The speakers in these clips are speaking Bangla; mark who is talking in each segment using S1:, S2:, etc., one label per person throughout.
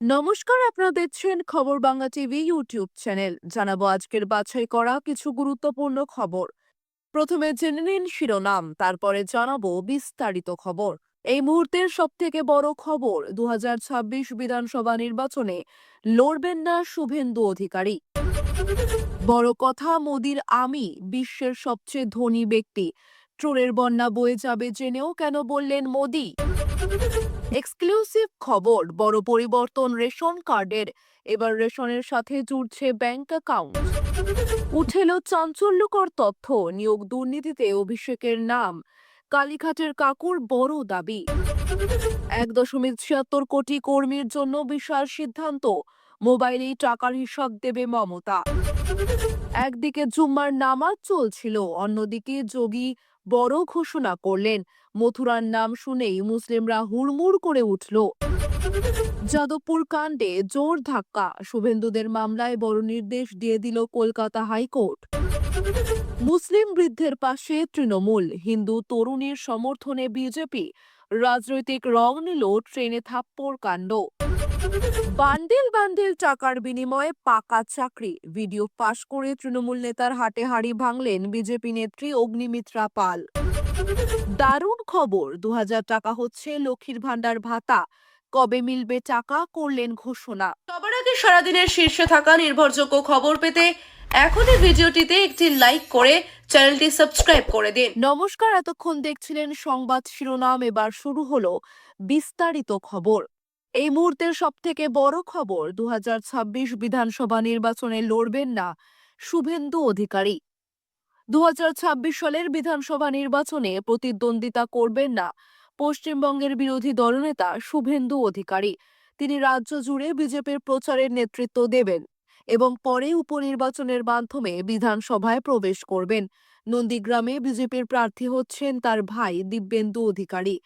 S1: নমস্কার, আপনারা দেখছেন খবর বাংলা টিভি ইউটিউব চ্যানেল। জানাব আজকের বাছাই করা কিছু গুরুত্বপূর্ণ খবর। প্রথমে জেনে নিন শিরোনাম, তারপরে জানাব বিস্তারিত খবর। এই মুহূর্তের সব থেকে বড় খবর দু হাজার ছাব্বিশ বিধানসভা নির্বাচনে লড়বেন না শুভেন্দু অধিকারী। বড় কথা, মোদির আমি বিশ্বের সবচেয়ে ধনী ব্যক্তি। ট্রোলের বন্যা বয়ে যাবে জেনেও কেন বললেন মোদি? এক্সক্লুসিভ খবর, বড় পরিবর্তন রেশন কার্ডের। এবার রেশনের সাথে জুড়ছে ব্যাংক অ্যাকাউন্ট। উঠেল চাঞ্চল্যকর তথ্য, নিয়োগ দুর্নীতিতে অভিষেকের নাম। কালীঘাটের কাকুর বড় দাবি। এক দশমিক ছিয়াত্তর কোটি কর্মীর জন্য বিশাল সিদ্ধান্ত, মোবাইলেই টাকার হিসাব দেবে মমতা। একদিকে জুম্মার নামাজ চলছিল, অন্যদিকে যোগী বড় ঘোষণা করলেন। মথুরার নাম শুনেই মুসলিমরা হুড়মুড় করে উঠল। যাদবপুর কাণ্ডে জোর ধাক্কা, শুভেন্দুদের মামলায় বড় নির্দেশ দিয়ে দিল কলকাতা হাইকোর্ট। মুসলিম বৃদ্ধের পাশে তৃণমূল, হিন্দু তরুণীর সমর্থনে বিজেপি। রাজনৈতিক রং নিল ট্রেনে থাপ্পড় কাণ্ড। বান্ডিল বান্ডিল টাকার বিনিময়ে পাকা চাকরি। ভিডিও পাশ করে তৃণমূল নেতার হাটে হাড়ি ভাঙলেন বিজেপি নেত্রী অগ্নিমিত্রা পাল। দারুণ খবর দু হাজার টাকা হচ্ছে লক্ষ্মীর ভাণ্ডার ভাতা। কবে মিলবে টাকা করলেন ঘোষণা। সবার আগে সারাদিনের শীর্ষে থাকা নির্ভরযোগ্য খবর পেতে এখনই ভিডিওটিতে একটি লাইক করে চ্যানেলটি সাবস্ক্রাইব করে দিন। নমস্কার, এতক্ষণ দেখছিলেন সংবাদ শিরোনাম। এবার শুরু হলো বিস্তারিত খবর। এই মুহূর্তের সব থেকে বড় খবর দু হাজার ছাব্বিশ বিধানসভা নির্বাচনে লড়বেন না শুভেন্দু অধিকারী। দু হাজার ছাব্বিশ সালের বিধানসভা নির্বাচনে প্রতিদ্বন্দ্বিতা করবেন না পশ্চিমবঙ্গের বিরোধী দলনেতা শুভেন্দু অধিকারী। তিনি রাজ্য জুড়ে বিজেপির প্রচারের নেতৃত্ব দেবেন। এবং পরে উপনির্বাচনের মাধ্যমে বিধানসভায় প্রবেশ করবেন। নন্দীগ্রামে বিজেপির প্রার্থী হচ্ছেন তার ভাই দিব্যেন্দু অধিকারী।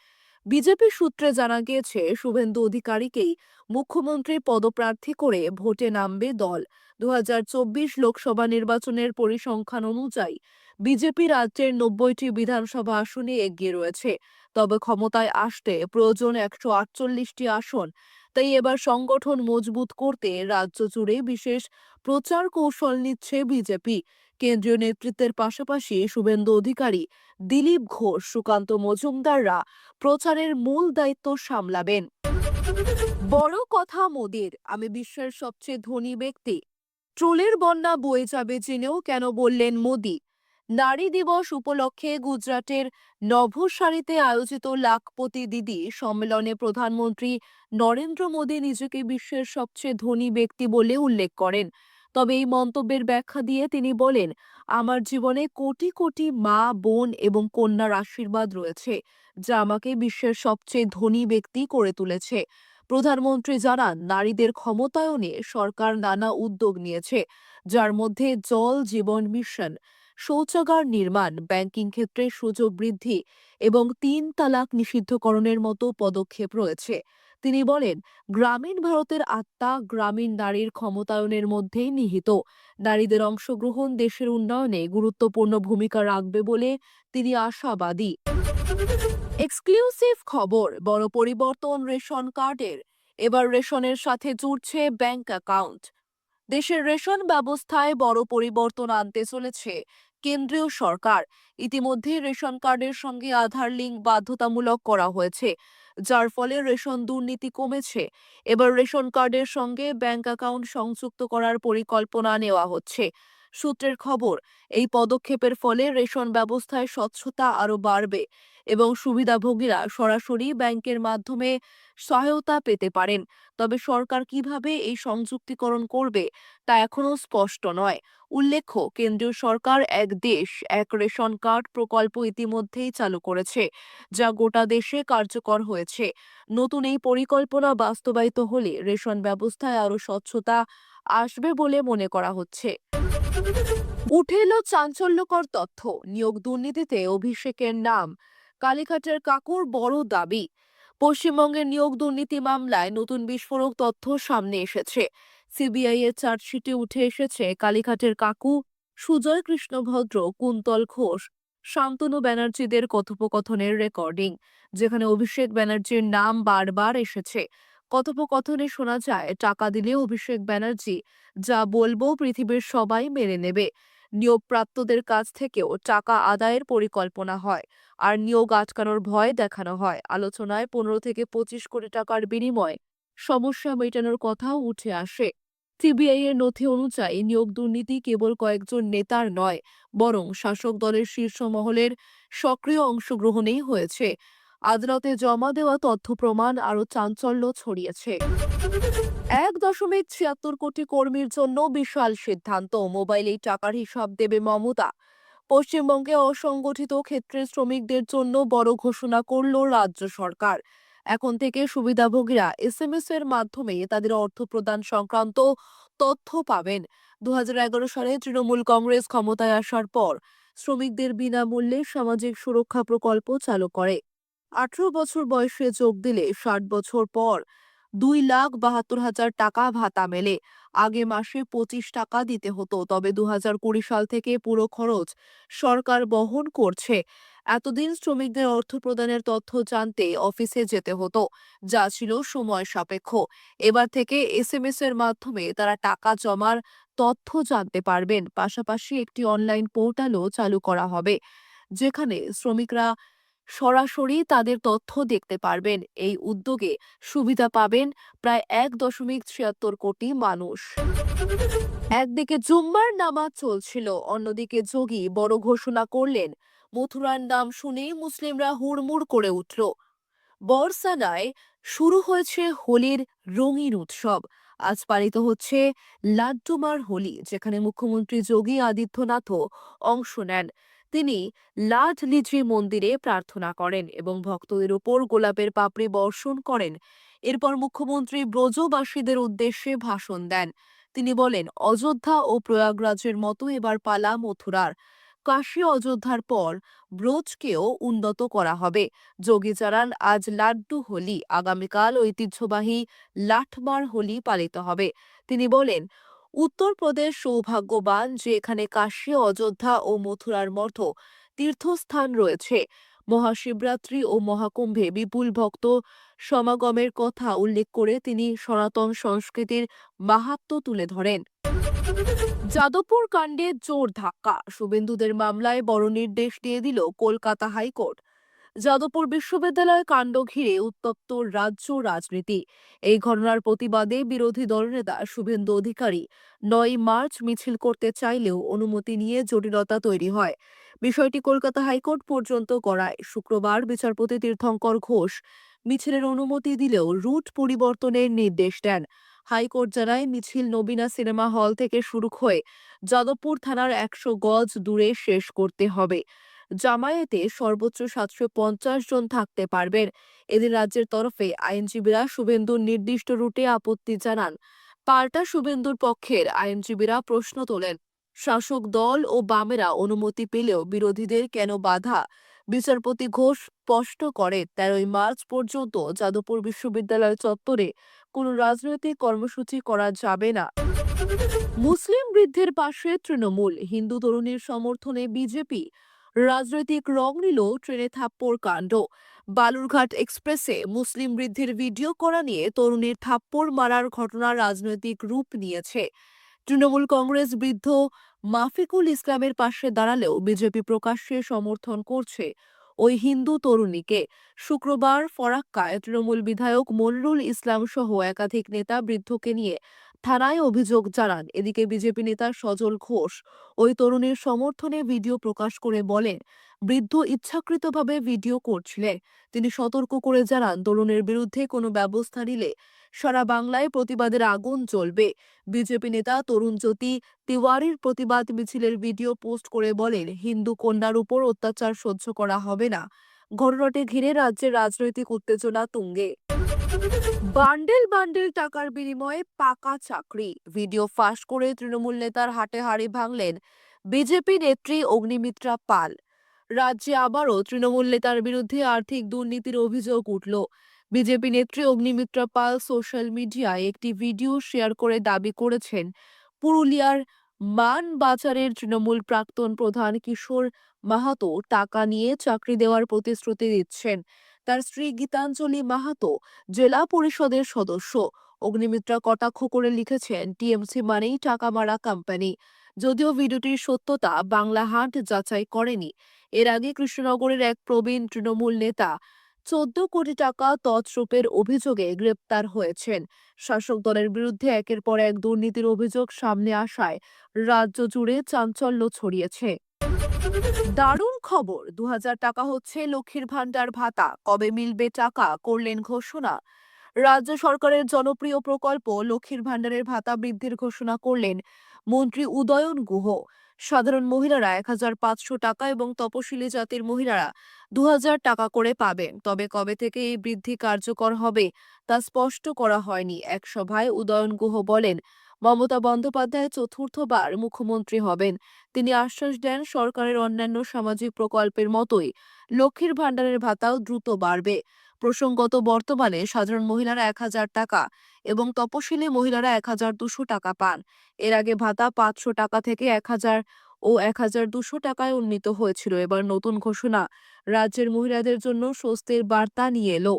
S1: বিজেপি সূত্রে জানা গিয়েছে, শুভেন্দু অধিকারীকেই মুখ্যমন্ত্রী পদপ্রার্থী করে ভোটে নামবে দল। দু হাজার চব্বিশ লোকসভা নির্বাচনের পরিসংখ্যান অনুযায়ী বিজেপি রাজ্যের নব্বইটি বিধানসভা আসনে এগিয়ে রয়েছে। তবে ক্ষমতায় আসতে প্রয়োজন একশো আটচল্লিশটি আসন। তাই এবার সংগঠন মজবুত করতে রাজ্য জুড়ে বিশেষ প্রচার কৌশল নিচ্ছে বিজেপি। কেন্দ্রীয় নেতৃত্বের পাশাপাশি শুভেন্দু অধিকারী, দিলীপ ঘোষ, সুকান্ত মজুমদাররা প্রচারের মূল দায়িত্ব সামলাবেন। বড় কথা মোদির, আমি বিশ্বের সবচেয়ে ধনী ব্যক্তি। ট্রোলের বন্যা বয়ে যাবে জেনেও কেন বললেন মোদি? নারী দিবস উপলক্ষে গুজরাটের নভসারীতে আয়োজিত লাখপতি দিদি সম্মেলনে প্রধানমন্ত্রী নরেন্দ্র মোদী নিজেকে বিশ্বের সবচেয়ে ধনী ব্যক্তি বলে উল্লেখ করেন। তবে এই মন্তব্যের ব্যাখ্যা দিয়ে তিনি বলেন, আমার জীবনে কোটি কোটি মা, বোন এবং কন্যার আশীর্বাদ রয়েছে, যা আমাকে বিশ্বের সবচেয়ে ধনী ব্যক্তি করে তুলেছে। প্রধানমন্ত্রী জানান, নারীদের ক্ষমতায়নে সরকার নানা উদ্যোগ নিয়েছে, যার মধ্যে জল, জীবন, মিশন শৌচাগার নির্মাণ, ব্যাংকিং ক্ষেত্রে সুযোগ বৃদ্ধি এবং তিন তালাক নিষিদ্ধকরণের মতো পদক্ষেপ রয়েছে। তিনি বলেন, গ্রামীণ ভারতের আত্মা গ্রামীণ নারীর ক্ষমতায়নের মধ্যেই নিহিত। নারীদের অংশগ্রহণ দেশের উন্নয়নে গুরুত্বপূর্ণ ভূমিকা রাখবে বলে তিনি আশাবাদী। এক্সক্লুসিভ খবর, বড় পরিবর্তন রেশন কার্ডের। এবার রেশনের সাথে জুড়ছে ব্যাংক অ্যাকাউন্ট। দেশের রেশন ব্যবস্থায় বড় পরিবর্তন আনতে চলেছে। কেন্দ্রীয় সরকার। ইতিমধ্যে রেশন কার্ডের সঙ্গে আধার লিঙ্ক বাধ্যতামূলক করা হয়েছে, যার ফলে রেশন দুর্নীতি কমেছে। এবার রেশন কার্ডের সঙ্গে ব্যাংক অ্যাকাউন্ট সংযুক্ত করার পরিকল্পনা নেওয়া হচ্ছে। সূত্রের খবর, এই পদক্ষেপের ফলে রেশন ব্যবস্থায় স্বচ্ছতা আরও বাড়বে এবং সুবিধাভোগীরা সরাসরি ব্যাংকের মাধ্যমে সহায়তা পেতে পারেন। তবে সরকার কীভাবে এই সংযুক্তিকরণ করবে তা এখনও স্পষ্ট নয়। উল্লেখ্য, কেন্দ্রীয় সরকার, এক দেশ, এক রেশন কার্ড প্রকল্প ইতিমধ্যেই চালু করেছে, যা গোটা দেশে কার্যকর হয়েছে। নতুন এই পরিকল্পনা বাস্তবায়িত হলে রেশন ব্যবস্থায় আরও স্বচ্ছতা আসবে বলে মনে করা হচ্ছে। উঠে এলো চাঞ্চল্যকর তথ্য। নিয়োগ দুর্নীতিতে অভিষেকের নাম। কালীঘাটের কাকুর বড় দাবি। পশ্চিমবঙ্গের নিয়োগ দুর্নীতি মামলায় নতুন বিস্ফোরক তথ্য সামনে এসেছে। সিবিআই এর চার্জশিটে উঠে এসেছে কালীঘাটের কাকু সুজয় কৃষ্ণ ভদ্র কুন্তল ঘোষ, শান্তনু ব্যানার্জিদের কথোপকথনের রেকর্ডিং, যেখানে অভিষেক ব্যানার্জির নাম বারবার এসেছে। কথোপকথনে শোনা যায়, টাকা দিলে অভিষেক ব্যানার্জি যা বলব পৃথিবীর সবাই মেনে নেবে। নিয়োগপ্রাপ্তদের কাছ থেকেও টাকা আদায়ের পরিকল্পনা হয় আর নিয়োগ আটকানোর ভয় দেখানো হয়। আলোচনায় পনেরো থেকে পঁচিশ কোটি টাকার বিনিময়ে সমস্যা মেটানোর কথাও উঠে আসে। সিবিআই এর নথি অনুযায়ী নিয়োগ দুর্নীতি কেবল কয়েকজন নেতার নয়, বরং শাসক দলের শীর্ষ মহলের সক্রিয় অংশগ্রহণেই হয়েছে। আদালতে জমা দেওয়া তথ্য, প্রমাণ আরও চাঞ্চল্য ছড়িয়েছে। এক দশমিক ছিয়াত্তর কোটি কর্মীর জন্য বিশাল সিদ্ধান্ত, মোবাইলেই টাকার হিসাব দেবে মমতা। পশ্চিমবঙ্গে অসংগঠিত ক্ষেত্রের শ্রমিকদের জন্য বড় ঘোষণা করল রাজ্য সরকার। এখন থেকে সুবিধাভোগীরা এস এম এস এর মাধ্যমে তাদের অর্থ প্রদান সংক্রান্ত তথ্য পাবেন। দু হাজার এগারো সালে তৃণমূল কংগ্রেস ক্ষমতায় আসার পর শ্রমিকদের বিনামূল্যে সামাজিক সুরক্ষা প্রকল্প চালু করে। আঠারো বছর বয়সে যোগ দিলে ষাট বছর পর দুই লাখ বাহাত্তর হাজার টাকা ভাতা মেলে। আগে মাসে পঁচিশ টাকা দিতে হতো, তবে দু হাজার কুড়ি সাল থেকে পুরো খরচ সরকার বহন করছে। এতদিন শ্রমিকদের অর্থ প্রদানের তথ্য জানতে অফিসে যেতে হতো, যা ছিল সময় সাপেক্ষ। এবার থেকে এসএমএস এর মাধ্যমে তারা টাকা জমার তথ্য জানতে পারবেন। পাশাপাশি একটি অনলাইন পোর্টালও চালু করা হবে, যেখানে শ্রমিকরা সরাসরি তাদের তথ্য দেখতে পারবেন। এই উদ্যোগে সুবিধা পাবেন প্রায় এক দশমিক ছিয়াত্তর কোটি মানুষ। একদিকে জুম্মার নামাজ চলছিল, অন্যদিকে যোগী বড় ঘোষণা করলেন, মথুরার নাম শুনেই মুসলিমরা হুড়মুড় করে উঠল। বর্ষানায় শুরু হয়েছে হোলির রঙিন উৎসব। আজ পালিত হচ্ছে লাড্ডুমার হোলি, যেখানে মুখ্যমন্ত্রী যোগী আদিত্যনাথও অংশ নেন। তিনি লাড লিচি মন্দিরে প্রার্থনা করেন এবং ভক্তদের উপর গোলাপের পাপড়ি বর্ষণ করেন। এরপর মুখ্যমন্ত্রী ব্রজবাসীদের উদ্দেশ্যে ভাষণ দেন। তিনি বলেন, অযোধ্যা ও প্রয়াগরাজের মতো এবার পালা মথুরার। কাশী অযোধ্যার পর ব্রজকেও উন্নত করা হবে। যোগী জানান আজ লাড্ডু হোলি, আগামীকাল ঐতিহ্যবাহী লাঠমার হোলি পালিত হবে। তিনি বলেন উত্তরপ্রদেশ সৌভাগ্যবান যে এখানে কাশী, অযোধ্যা ও মথুরার মতো তীর্থস্থান রয়েছে। মহাশিবরাত্রি ও মহাকুম্ভে বিপুল ভক্ত সমাগমের কথা উল্লেখ করে তিনি সনাতন সংস্কৃতির মাহাত্ম্য তুলে ধরেন। যাদবপুর কাণ্ডে জোর ধাক্কা, শুভেন্দুদের মামলায় বড় নির্দেশ দিয়ে দিল কলকাতা হাইকোর্ট। যাদবপুর বিশ্ববিদ্যালয় কাণ্ড ঘিরে উত্তপ্ত রাজ্য রাজনীতি। এই ঘটনার প্রতিবাদে বিরোধী দলনেতা শুভেন্দু অধিকারী নয় মার্চ মিছিল করতে চাইলেও অনুমতি নিয়ে জটিলতা তৈরি হয়। বিষয়টি কলকাতা হাইকোর্ট পর্যন্ত গড়ায়। শুক্রবার বিচারপতি তীর্থঙ্কর ঘোষ মিছিলের অনুমতি দিলেও রুট পরিবর্তনের নির্দেশ দেন। হাইকোর্ট জানায়, মিছিল নবীনা সিনেমা হল থেকে শুরু হয়ে যাদবপুর থানার একশো গজ দূরে শেষ করতে হবে। জামায়াতে সর্বোচ্চ সাতশো পঞ্চাশ জন থাকতে পারবেন। এদিন রাজ্যের তরফে আইনজীবীরা শুভেন্দুর নির্দিষ্ট রুটে আপত্তি জানান। পাল্টা শুভেন্দুর পক্ষের আইনজীবীরা প্রশ্ন তোলেন, শাসক দল ও বামেরা অনুমতি পেলেও বিরোধীদের কেন বাধা? বিচারপতি ঘোষ স্পষ্ট করে, তেরোই মার্চ পর্যন্ত যাদবপুর বিশ্ববিদ্যালয় চত্বরে কোনো রাজনৈতিক কর্মসূচি করা যাবে না। মুসলিম বৃদ্ধের পাশে তৃণমূল, হিন্দু তরুণীর সমর্থনে বিজেপি রাজনৈতিক রং নিল ট্রেনে থাপ্পড় কাণ্ড। বালুরঘাট এক্সপ্রেসে মুসলিম বৃদ্ধির ভিডিও করা নিয়ে তরুণীর থাপ্পড় মারার ঘটনা রাজনৈতিক রূপ নিয়েছে। তৃণমূল কংগ্রেস বৃদ্ধ মাফিকুল ইসলামের পাশে দাঁড়ালেও বিজেপি প্রকাশ্যে সমর্থন করছে ওই হিন্দু তরুণীকে। শুক্রবার ফরাক্কায় তৃণমূল বিধায়ক মনিরুল ইসলাম সহ একাধিক নেতা বৃদ্ধকে নিয়ে থানায় অভিযোগ জানান। এদিকে বিজেপি নেতা সজল ঘোষ ওই তরুণীর সমর্থনে ভিডিও প্রকাশ করে বলেন, বৃদ্ধ ইচ্ছাকৃতভাবে ভিডিও করছিলেন তিনি সতর্ক করে জানান, তরুণের বিরুদ্ধে কোনো ব্যবস্থা নিলে সারা বাংলায় প্রতিবাদের আগুন জ্বলবে। বিজেপি নেতা তরুণ জ্যোতি তিওয়ারির প্রতিবাদ মিছিলের ভিডিও পোস্ট করে বলেন, হিন্দু কন্যার উপর অত্যাচার সহ্য করা হবে না। ঘটনাটি ঘিরে রাজ্যের রাজনৈতিক উত্তেজনা তুঙ্গে। বান্ডেল বান্ডেল টাকার বিনিময়ে পাকা চাকরি। ভিডিও ফাঁস করে তৃণমূল নেতার হাটে হাড়ি ভাঙলেন বিজেপি নেত্রী অগ্নিমিত্রা পাল। রাজ্যে আবারও তৃণমূল নেতার বিরুদ্ধে আর্থিক দুর্নীতির অভিযোগ উঠল। বিজেপি নেত্রী অগ্নিমিত্রা পাল সোশ্যাল মিডিয়ায় একটি ভিডিও শেয়ার করে দাবি করেছেন, পুরুলিয়ার মান বাজারের তৃণমূল প্রাক্তন প্রধান কিশোর মাহাতো টাকা নিয়ে চাকরি দেওয়ার প্রতিশ্রুতি দিচ্ছেন। তার স্ত্রী গীতাঞ্জলি মাহাতো জেলা পরিষদের সদস্য। অগ্নিমিত্রা কটাক্ষ করে লিখেছেন, টিএমসি মানেই টাকা মারা কোম্পানি। যদিও ভিডিওটির সত্যতা বাংলা হাট যাচাই করেনি। এর আগে কৃষ্ণনগরের এক প্রবীণ তৃণমূল নেতা চোদ্দ কোটি টাকা তছরূপের অভিযোগে গ্রেপ্তার হয়েছেন। শাসক দলের বিরুদ্ধে একের পর এক দুর্নীতির অভিযোগ সামনে আসায় রাজ্য জুড়ে চাঞ্চল্য ছড়িয়েছে। দারুণ খবর দু হাজার টাকা হচ্ছে লক্ষ্মীর ভাণ্ডার ভাতা, কবে মিলবে টাকা করলেন ঘোষণা। রাজ্য সরকারের জনপ্রিয় প্রকল্প লক্ষ্মীর ভাণ্ডারের ভাতা বৃদ্ধির ঘোষণা করলেন মন্ত্রী উদয়ন গুহ। সাধারণ মহিলারা এক হাজার পাঁচশো টাকা এবং তপশিলি জাতির মহিলারা দু হাজার টাকা করে পাবেন। তবে কবে থেকে এই বৃদ্ধি কার্যকর হবে তা স্পষ্ট করা হয়নি। এক সভায় উদয়ন গুহ বলেন, মমতা বন্দ্যোপাধ্যায় চতুর্থবার মুখ্যমন্ত্রী হবেন। তিনি আশ্বাস দেন, সরকারের অন্যান্য সামাজিক প্রকল্পের মতোই লক্ষ্মীর ভাণ্ডারের ভাতাও দ্রুত বাড়বে। প্রসঙ্গত বর্তমানে সাধারণ মহিলারা এক হাজার টাকা এবং তপশিলি মহিলারা এক হাজার দুশো টাকা পান। এর আগে ভাতা পাঁচশো টাকা থেকে এক হাজার ও এক হাজার দুশো টাকায় উন্নীত হয়েছিল। এবার নতুন ঘোষণা। রাজ্যের মহিলাদের জন্য স্বস্তির বার্তা নিয়ে এলো।